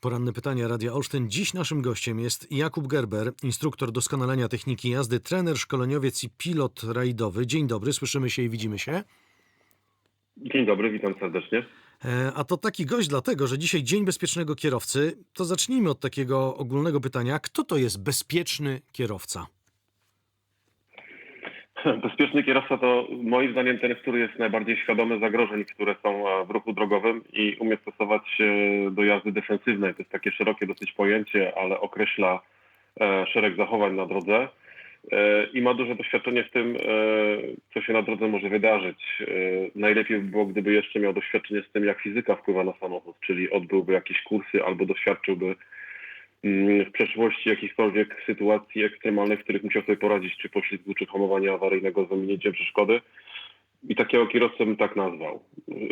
Poranne pytania Radia Olsztyn. Dziś naszym gościem jest Jakub Gerber, instruktor doskonalenia techniki jazdy, trener, szkoleniowiec i pilot rajdowy. Dzień dobry, słyszymy się i widzimy się. Dzień dobry, witam serdecznie. E, A to taki gość dlatego, że dzisiaj Dzień Bezpiecznego Kierowcy. To zacznijmy od takiego ogólnego pytania. Kto to jest bezpieczny kierowca? Bezpieczny kierowca to moim zdaniem ten, który jest najbardziej świadomy zagrożeń, które są e, w ruchu drogowym i umie stosować się do jazdy defensywnej. To jest takie szerokie dosyć pojęcie, ale określa e, szereg zachowań na drodze e, i ma duże doświadczenie w tym, e, co się na drodze może wydarzyć. E, Najlepiej by było, gdyby jeszcze miał doświadczenie z tym, jak fizyka wpływa na samochód, czyli odbyłby jakieś kursy albo doświadczyłby w przeszłości jakichkolwiek sytuacji ekstremalnych, w których musiał sobie poradzić, czy poślizgu, czy hamowania awaryjnego z ominięciem przeszkody. I takiego kierowcę bym tak nazwał.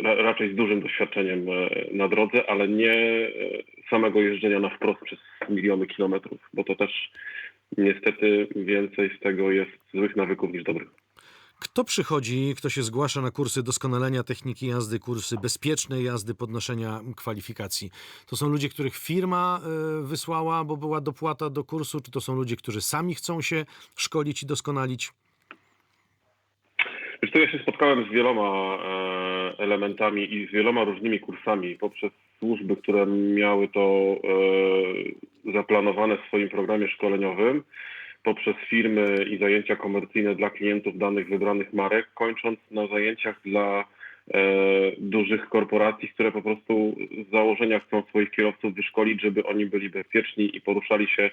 Ra raczej z dużym doświadczeniem e, na drodze, ale nie e, samego jeżdżenia na wprost przez miliony kilometrów, bo to też niestety więcej z tego jest złych nawyków niż dobrych. Kto przychodzi, kto się zgłasza na kursy doskonalenia techniki jazdy, kursy bezpiecznej jazdy, podnoszenia kwalifikacji? To są ludzie, których firma e, wysłała, bo była dopłata do kursu, czy to są ludzie, którzy sami chcą się szkolić i doskonalić? Wiesz co, ja się spotkałem z wieloma e, elementami i z wieloma różnymi kursami poprzez służby, które miały to e, zaplanowane w swoim programie szkoleniowym, poprzez firmy i zajęcia komercyjne dla klientów danych wybranych marek, kończąc na zajęciach dla e, dużych korporacji, które po prostu z założenia chcą swoich kierowców wyszkolić, żeby oni byli bezpieczni i poruszali się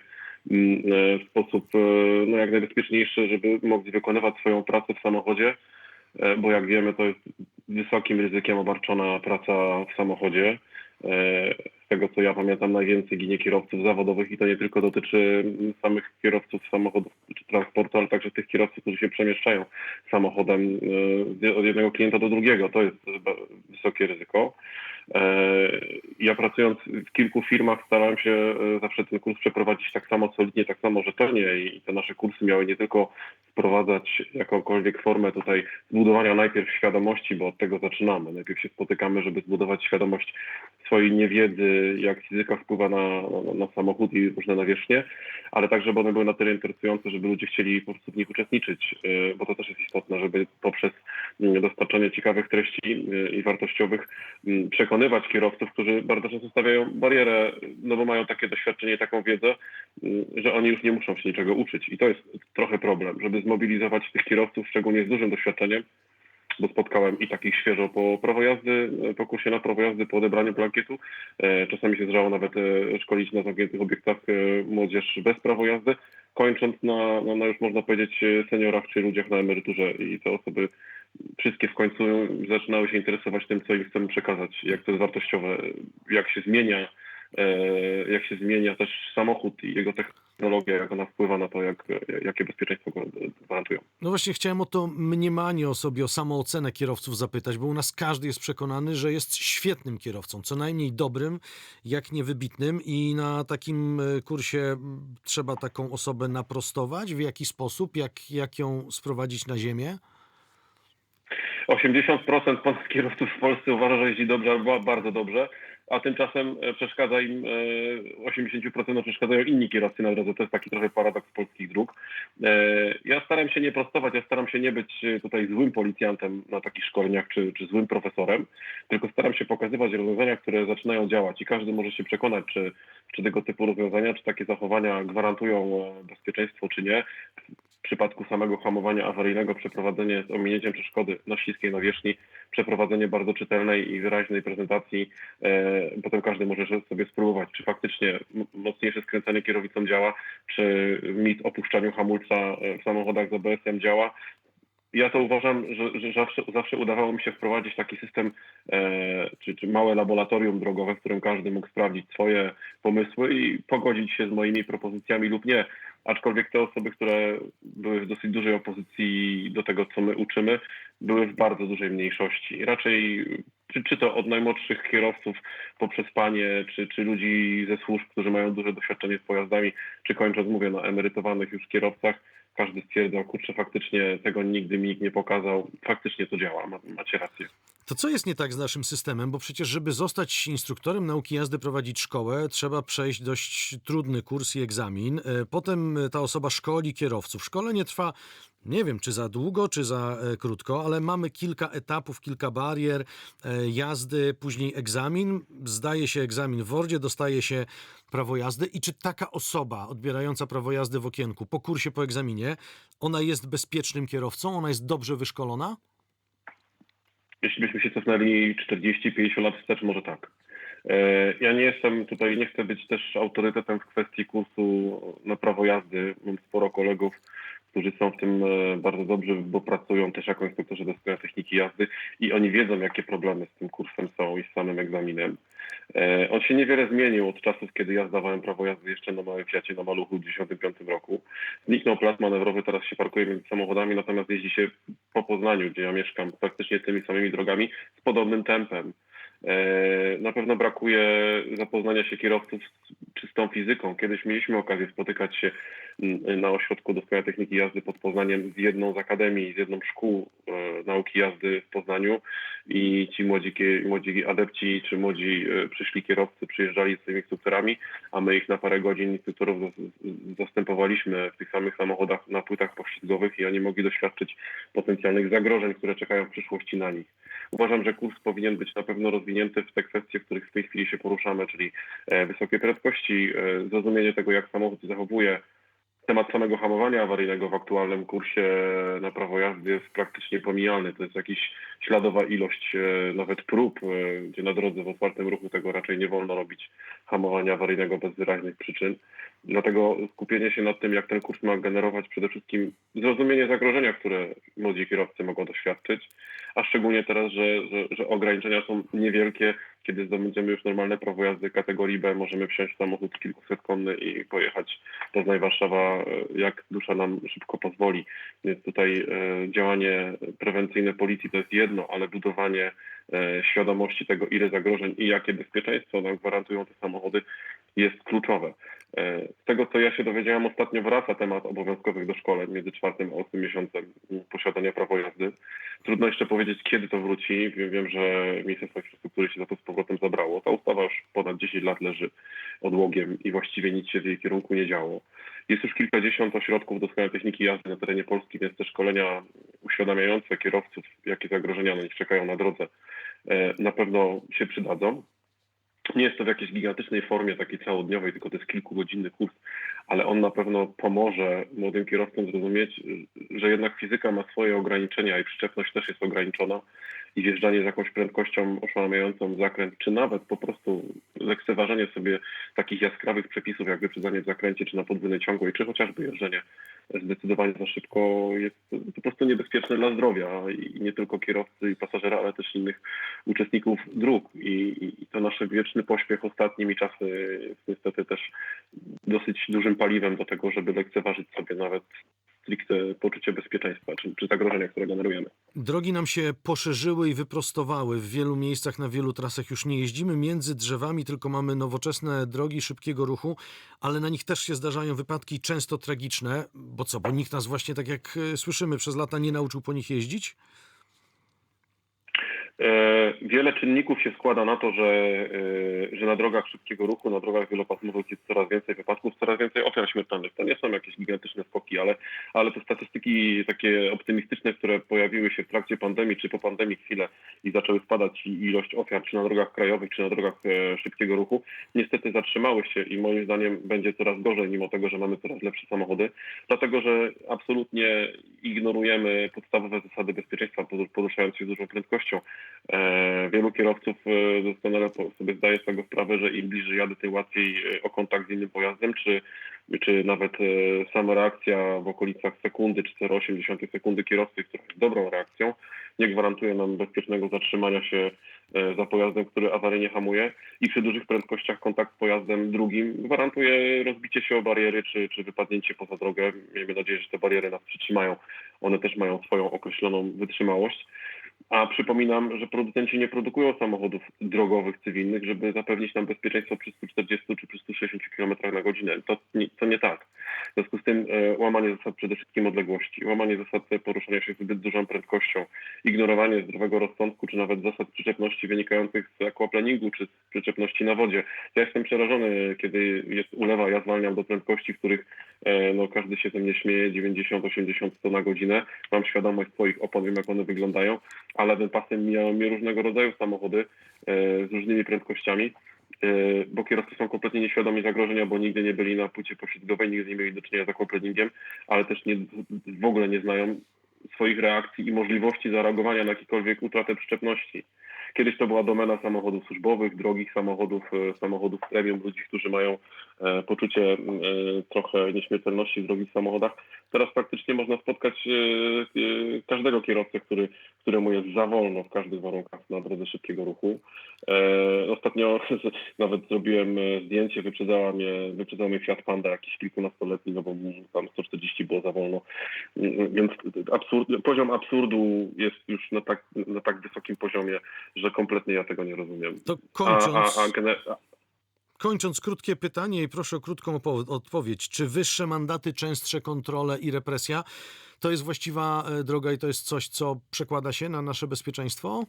mm, e, w sposób e, no, jak najbezpieczniejszy, żeby mogli wykonywać swoją pracę w samochodzie, bo jak wiemy, to jest wysokim ryzykiem obarczona praca w samochodzie. Z tego co ja pamiętam, najwięcej ginie kierowców zawodowych i to nie tylko dotyczy mm, samych kierowców samochodów czy transportu, ale także tych kierowców, którzy się przemieszczają samochodem e, od jednego klienta do drugiego. To jest wysokie ryzyko. E, Ja pracując w kilku firmach starałem się e, zawsze ten kurs przeprowadzić tak samo solidnie, tak samo rzetelnie i te nasze kursy miały nie tylko wprowadzać jakąkolwiek formę tutaj zbudowania najpierw świadomości, bo od tego zaczynamy. Najpierw się spotykamy, żeby zbudować świadomość swojej niewiedzy, jak fizyka wpływa na, na, na samochód i różne nawierzchnie, ale tak, żeby one były na tyle interesujące, żeby ludzie chcieli po prostu w nich uczestniczyć, y, bo to też jest istotne, żeby poprzez y, dostarczanie ciekawych treści y, i wartościowych y, przekonywać kierowców, którzy bardzo często stawiają barierę, no bo mają takie doświadczenie, taką wiedzę, y, że oni już nie muszą się niczego uczyć. I to jest trochę problem, żeby zmobilizować tych kierowców, szczególnie z dużym doświadczeniem, bo spotkałem i takich świeżo po prawo jazdy, po kursie na prawo jazdy, po odebraniu plankietu. E, Czasami się zdarzało nawet e, szkolić na zamkniętych obiektach e, młodzież bez prawo jazdy, kończąc na, na, na już można powiedzieć seniorach czy ludziach na emeryturze i te osoby wszystkie w końcu zaczynały się interesować tym, co im chcemy przekazać, jak to jest wartościowe, jak się zmienia, jak się zmienia też samochód i jego technologia, jak ona wpływa na to, jak, jakie bezpieczeństwo gwarantują. No właśnie chciałem o to mniemanie o sobie, o samoocenę kierowców zapytać, bo u nas każdy jest przekonany, że jest świetnym kierowcą, co najmniej dobrym, jak nie wybitnym i na takim e, kursie trzeba taką osobę naprostować, w jaki sposób, jak, jak ją sprowadzić na ziemię? 80% polskich kierowców w Polsce uważa, że jeździ dobrze albo bardzo dobrze, a tymczasem e, przeszkadza im, e, 80% przeszkadzają inni kierowcy na drodze. To jest taki trochę paradoks polskich dróg. E, Ja staram się nie prostować, ja staram się nie być tutaj złym policjantem na takich szkoleniach czy, czy złym profesorem, tylko staram się pokazywać rozwiązania, które zaczynają działać i każdy może się przekonać, czy, czy tego typu rozwiązania, czy takie zachowania gwarantują bezpieczeństwo, czy nie. Przypadku samego hamowania awaryjnego przeprowadzenie z ominięciem przeszkody na śliskiej nawierzchni, przeprowadzenie bardzo czytelnej i wyraźnej prezentacji. E, potem każdy może sobie spróbować, czy faktycznie mocniejsze skręcanie kierownicą działa, czy mit opuszczaniu hamulca e, w samochodach z ABS-em działa. Ja to uważam, że, że zawsze, zawsze udawało mi się wprowadzić taki system, e, czy, czy małe laboratorium drogowe, w którym każdy mógł sprawdzić swoje pomysły i pogodzić się z moimi propozycjami lub nie. Aczkolwiek te osoby, które były w dosyć dużej opozycji do tego, co my uczymy, były w bardzo dużej mniejszości. Raczej czy, czy to od najmłodszych kierowców poprzez panie, czy, czy ludzi ze służb, którzy mają duże doświadczenie z pojazdami, czy kończąc, mówię, na emerytowanych już kierowcach, każdy stwierdzał, kurczę, faktycznie tego nigdy mi nikt nie pokazał, faktycznie to działa, ma, macie rację. To co jest nie tak z naszym systemem? Bo przecież, żeby zostać instruktorem nauki jazdy, prowadzić szkołę, trzeba przejść dość trudny kurs i egzamin. E, Potem ta osoba szkoli kierowców. Szkolenie trwa, nie wiem, czy za długo, czy za e, krótko, ale mamy kilka etapów, kilka barier e, jazdy, później egzamin. Zdaje się egzamin w Wordzie, dostaje się prawo jazdy. I czy taka osoba odbierająca prawo jazdy w okienku po kursie, po egzaminie, ona jest bezpiecznym kierowcą? Ona jest dobrze wyszkolona? Jeśli byśmy się cofnęli 40-50 lat wstecz, może tak. E, Ja nie jestem tutaj, nie chcę być też autorytetem w kwestii kursu na prawo jazdy. Mam sporo kolegów, którzy są w tym e, bardzo dobrzy, bo pracują też jako instruktorzy do szkoły techniki jazdy i oni wiedzą, jakie problemy z tym kursem są i z samym egzaminem. E, On się niewiele zmienił od czasów, kiedy ja zdawałem prawo jazdy jeszcze na małym Fiacie, na Maluchu w 1995 roku. Zniknął plac manewrowy, teraz się parkuje między samochodami, natomiast jeździ się po Poznaniu, gdzie ja mieszkam, praktycznie tymi samymi drogami, z podobnym tempem. E, Na pewno brakuje zapoznania się kierowców z czystą fizyką. Kiedyś mieliśmy okazję spotykać się na ośrodku doskonałej techniki jazdy pod Poznaniem z jedną z akademii, z jedną szkół e, nauki jazdy w Poznaniu i ci młodzi, młodzi adepci czy młodzi e, przyszli kierowcy przyjeżdżali z tymi instruktorami, a my ich na parę godzin instruktorów zastępowaliśmy w tych samych samochodach na płytach poślizgowych i oni mogli doświadczyć potencjalnych zagrożeń, które czekają w przyszłości na nich. Uważam, że kurs powinien być na pewno rozwinięty w te kwestie, w których w tej chwili się poruszamy, czyli e, wysokie prędkości, e, zrozumienie tego, jak samochód się zachowuje. Temat samego hamowania awaryjnego w aktualnym kursie na prawo jazdy jest praktycznie pomijalny. To jest jakaś śladowa ilość e, nawet prób, e, gdzie na drodze w otwartym ruchu tego raczej nie wolno robić hamowania awaryjnego bez wyraźnych przyczyn. Dlatego skupienie się nad tym, jak ten kurs ma generować przede wszystkim zrozumienie zagrożenia, które młodzi kierowcy mogą doświadczyć, a szczególnie teraz, że, że, że ograniczenia są niewielkie. Kiedy zdobędziemy już normalne prawo jazdy kategorii B, możemy wsiąść w samochód kilkusetkonny i pojechać Poznań-Warszawa, e, jak dusza nam szybko pozwoli. Więc tutaj e, działanie prewencyjne policji to jest jedno, ale budowanie e, świadomości tego, ile zagrożeń i jakie bezpieczeństwo nam gwarantują te samochody, jest kluczowe. Z tego, co ja się dowiedziałem, ostatnio wraca temat obowiązkowych doszkoleń między czwartym a ósmym miesiącem posiadania prawa jazdy. Trudno jeszcze powiedzieć, kiedy to wróci. Wiem, wiem, że Ministerstwo Infrastruktury się za to z powrotem zabrało. Ta ustawa już ponad 10 lat leży odłogiem i właściwie nic się w jej kierunku nie działo. Jest już kilkadziesiąt ośrodków doskonałej techniki jazdy na terenie Polski, więc te szkolenia uświadamiające kierowców, jakie zagrożenia na nich czekają na drodze, e, na pewno się przydadzą. Nie jest to w jakiejś gigantycznej formie takiej całodniowej, tylko to jest kilkugodzinny kurs, ale on na pewno pomoże młodym kierowcom zrozumieć, że jednak fizyka ma swoje ograniczenia i przyczepność też jest ograniczona i wjeżdżanie z jakąś prędkością oszałamiającą zakręt, czy nawet po prostu lekceważenie sobie takich jaskrawych przepisów, jak wyprzedzanie w zakręcie, czy na podwójnej ciągłej, czy chociażby jeżdżenie zdecydowanie za szybko jest po prostu niebezpieczne dla zdrowia i nie tylko kierowcy i pasażera, ale też innych uczestników dróg. I- i to nasz wieczny pośpiech ostatnimi czasy jest niestety też dosyć dużym paliwem do tego, żeby lekceważyć sobie nawet stricte poczucie bezpieczeństwa czy, czy zagrożenia, które generujemy. Drogi nam się poszerzyły i wyprostowały. W wielu miejscach, na wielu trasach już nie jeździmy między drzewami, tylko mamy nowoczesne drogi szybkiego ruchu, ale na nich też się zdarzają wypadki często tragiczne. Bo co, bo nikt nas właśnie, tak jak e, słyszymy, przez lata nie nauczył po nich jeździć? E, Wiele czynników się składa na to, że, e, że na drogach szybkiego ruchu, na drogach wielopasmowych jest coraz więcej wypadków, coraz więcej ofiar śmiertelnych. To nie są jakieś gigantyczne skoki, ale, ale te statystyki takie optymistyczne, które pojawiły się w trakcie pandemii czy po pandemii chwilę i zaczęły spadać ilość ofiar czy na drogach krajowych, czy na drogach e, szybkiego ruchu, niestety zatrzymały się i moim zdaniem będzie coraz gorzej, mimo tego, że mamy coraz lepsze samochody, dlatego że absolutnie ignorujemy podstawowe zasady bezpieczeństwa, poruszając się z dużą prędkością. E, Wielu kierowców e, doskonale sobie zdaje z tego sprawę, że im bliżej jadę, tym łatwiej e, o kontakt z innym pojazdem, czy, czy nawet sama reakcja w okolicach sekundy, czy 0,8 sekundy kierowcy, która jest dobrą reakcją, nie gwarantuje nam bezpiecznego zatrzymania się za pojazdem, który awaryjnie hamuje i przy dużych prędkościach kontakt z pojazdem drugim gwarantuje rozbicie się o bariery, czy, czy wypadnięcie poza drogę. Miejmy nadzieję, że te bariery nas przytrzymają. One też mają swoją określoną wytrzymałość. A przypominam, że producenci nie produkują samochodów drogowych, cywilnych, żeby zapewnić nam bezpieczeństwo przy 140 czy przy 160 km na godzinę. To nie, to nie tak. Związku z tym e, łamanie zasad przede wszystkim odległości, łamanie zasad poruszania się zbyt dużą prędkością, ignorowanie zdrowego rozsądku, czy nawet zasad przyczepności wynikających z aquaplaningu, czy z przyczepności na wodzie. Ja jestem przerażony, kiedy jest ulewa, ja zwalniam do prędkości, w których e, no, każdy się ze mnie śmieje, 90, 80, 100 na godzinę. Mam świadomość swoich opon, wiem jak one wyglądają, a lewym pasem mijają mnie różnego rodzaju samochody e, z różnymi prędkościami, bo kierowcy są kompletnie nieświadomi zagrożenia, bo nigdy nie byli na płycie poślizgowej, nigdy nie mieli do czynienia z aquaplaningiem, ale też nie, w ogóle nie znają swoich reakcji i możliwości zareagowania na jakiekolwiek utratę przyczepności. Kiedyś to była domena samochodów służbowych, drogich samochodów, e, samochodów premium, ludzi, którzy mają e, poczucie e, trochę nieśmiertelności w drogich samochodach. Teraz praktycznie można spotkać każdego kierowcę, który, któremu jest za wolno w każdych warunkach na drodze szybkiego ruchu. Ostatnio nawet zrobiłem zdjęcie, wyprzedzała mnie, wyprzedzał mnie Fiat Panda jakiś kilkunastoletni, no bo tam 140 było za wolno. Mm, Więc absurd, poziom absurdu jest już na tak, na tak wysokim poziomie, że kompletnie ja tego nie rozumiem. To kończąc, a, a, a kończąc krótkie pytanie i proszę o krótką odpowiedź. Czy wyższe mandaty, częstsze kontrole i represja to jest właściwa e, droga i to jest coś, co przekłada się na nasze bezpieczeństwo?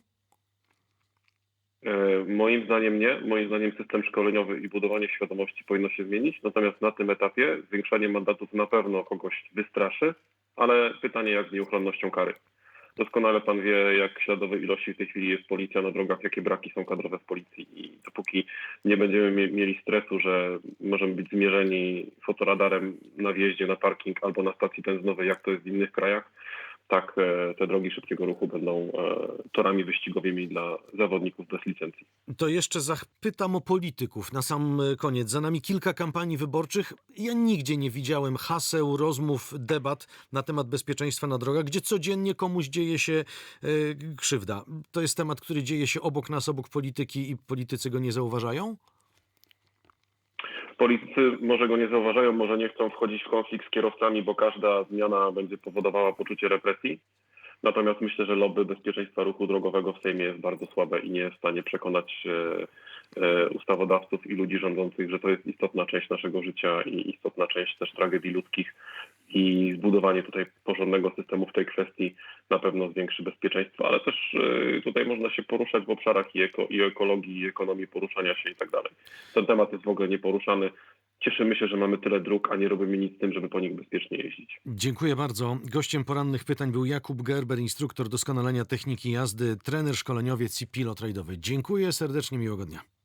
E, Moim zdaniem nie. Moim zdaniem system szkoleniowy i budowanie świadomości powinno się zmienić. Natomiast na tym etapie zwiększanie mandatów na pewno kogoś wystraszy, ale pytanie jak z nieuchronnością kary. Doskonale pan wie, jak śladowej ilości w tej chwili jest policja na drogach, jakie braki są kadrowe w policji. I dopóki nie będziemy mie- mieli stresu, że możemy być zmierzeni fotoradarem na wjeździe na parking albo na stacji benzynowej, jak to jest w innych krajach, tak e, te drogi szybkiego ruchu będą e, torami wyścigowymi dla zawodników bez licencji. To jeszcze zapytam o polityków na sam e, koniec. Za nami kilka kampanii wyborczych. Ja nigdzie nie widziałem haseł, rozmów, debat na temat bezpieczeństwa na drogach, gdzie codziennie komuś dzieje się krzywda. To jest temat, który dzieje się obok nas, obok polityki i politycy go nie zauważają? Politycy może go nie zauważają, może nie chcą wchodzić w konflikt z kierowcami, bo każda zmiana będzie powodowała poczucie represji. Natomiast myślę, że lobby bezpieczeństwa ruchu drogowego w Sejmie jest bardzo słabe i nie jest w stanie przekonać e, e, ustawodawców i ludzi rządzących, że to jest istotna część naszego życia i istotna część też tragedii ludzkich i zbudowanie tutaj porządnego systemu w tej kwestii na pewno zwiększy bezpieczeństwo, ale też e, tutaj można się poruszać w obszarach i, eko, i ekologii, i ekonomii poruszania się i tak dalej. Ten temat jest w ogóle nieporuszany. Cieszymy się, że mamy tyle dróg, a nie robimy nic z tym, żeby po nich bezpiecznie jeździć. Dziękuję bardzo. Gościem porannych pytań był Jakub Gerber, instruktor doskonalenia techniki jazdy, trener szkoleniowiec i pilot rajdowy. Dziękuję serdecznie, miłego dnia.